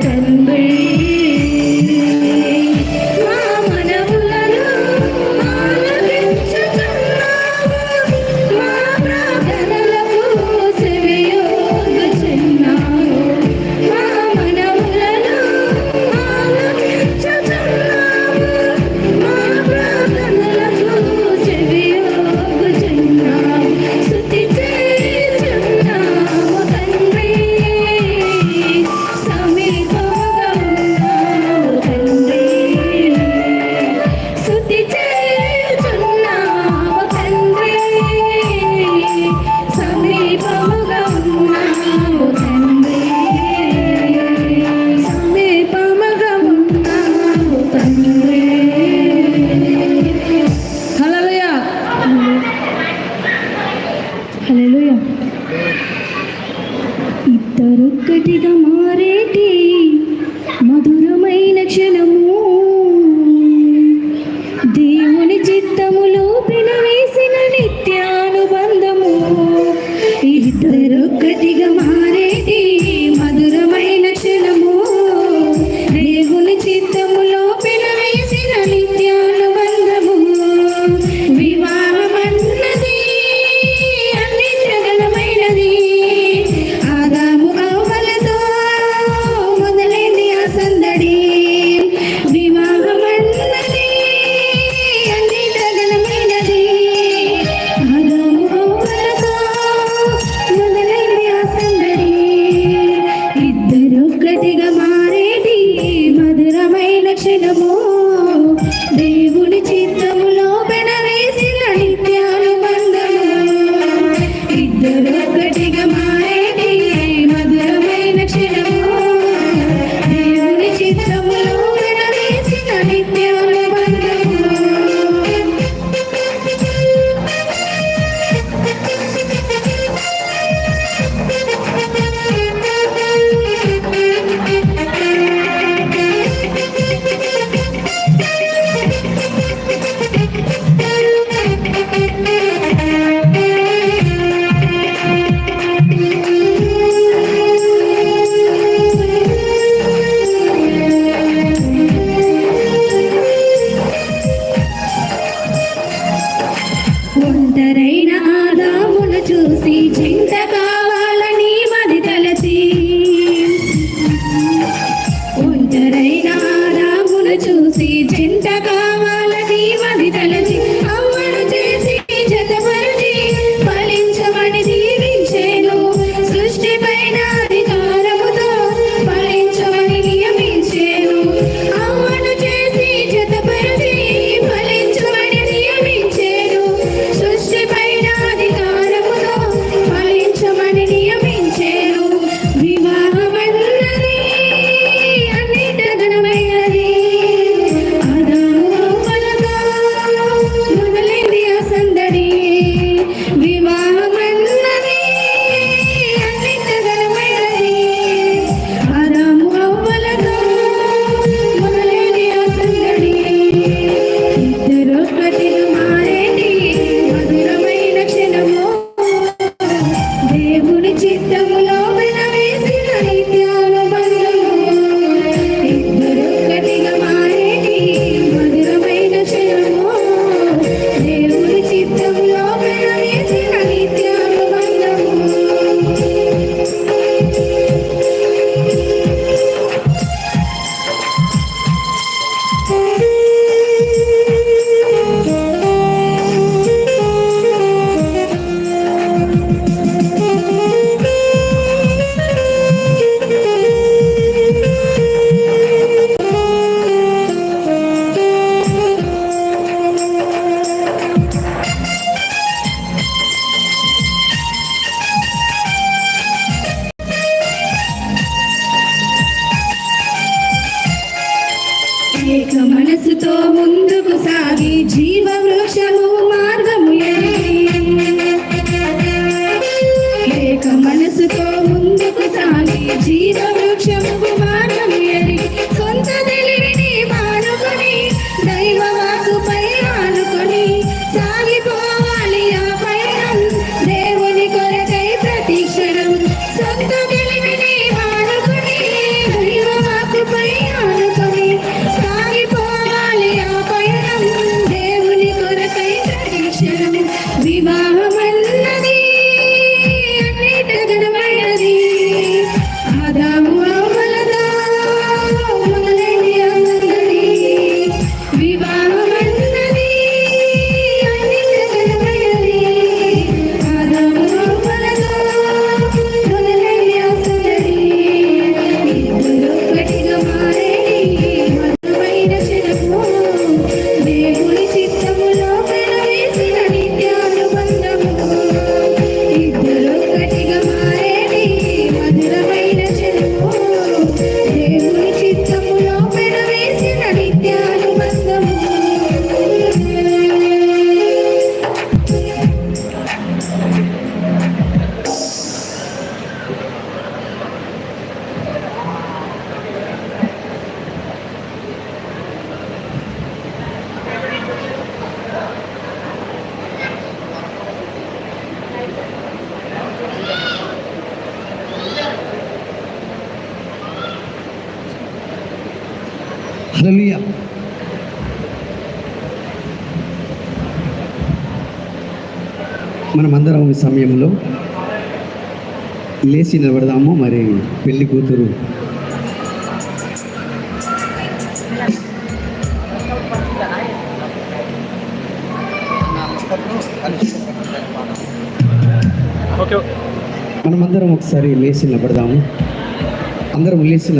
tell you. హల్లెలూయా మనమందరం ఈ సమయంలో లేచి నిలబడదాము. మరి పెళ్ళి కూతురు. మనమందరం ఒకసారి లేచి నిలబడదాము. అందరం లేచి